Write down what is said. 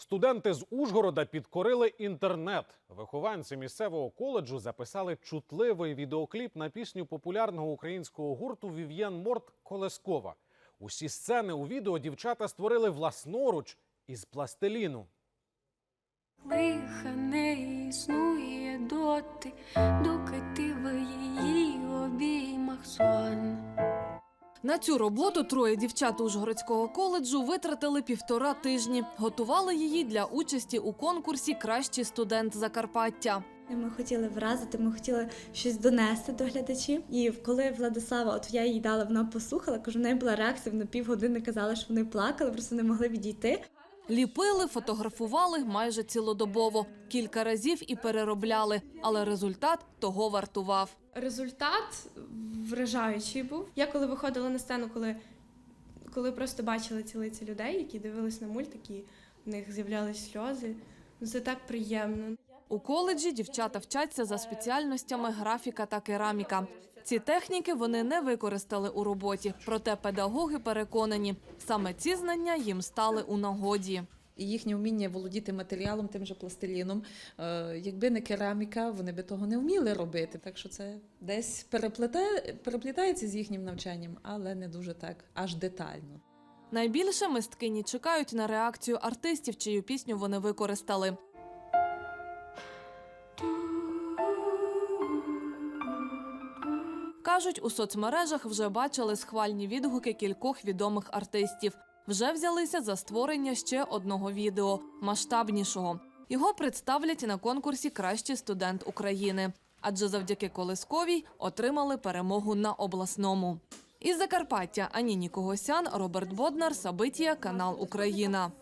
Студенти з Ужгорода підкорили інтернет. Вихованці місцевого коледжу записали чутливий відеокліп на пісню популярного українського гурту Вів'єн Морт Колескова. Усі сцени у відео дівчата створили власноруч із пластиліну. Лиха не існує На цю роботу троє дівчат Ужгородського коледжу витратили півтора тижні. Готували її для участі у конкурсі Кращий студент Закарпаття. Ми хотіли вразити, ми хотіли щось донести до глядачів. І коли Владислава, от я їй дала, вона послухала, кажу, в неї була реакція, вона півгодини казала, що вони плакали, просто не могли відійти. Ліпили, фотографували майже цілодобово. Кілька разів і переробляли, але результат того вартував. Результат вражаючий був. Я коли виходила на сцену, коли, коли просто бачила ці лиця людей, які дивились на мультики, в них з'являлись сльози. Ну, Це так приємно. У коледжі дівчата вчаться за спеціальностями графіка та кераміка. Ці техніки вони не використали у роботі, проте педагоги переконані, саме ці знання їм стали у нагоді. І їхнє вміння володіти матеріалом, тим же пластиліном. Е, Якби не кераміка, вони би того не вміли робити. Так що це десь переплетає, переплітається з їхнім навчанням, але не дуже так аж детально. Найбільше мисткині чекають на реакцію артистів, чию пісню вони використали. Кажуть, у соцмережах вже бачили схвальні відгуки кількох відомих артистів. Вже взялися за створення ще одного відео масштабнішого. Його представлять на конкурсі Кращий студент України. Адже завдяки Колисковій отримали перемогу на обласному. Із Закарпаття Аніні Когосян, Роберт Боднар, Сабитія, канал Україна.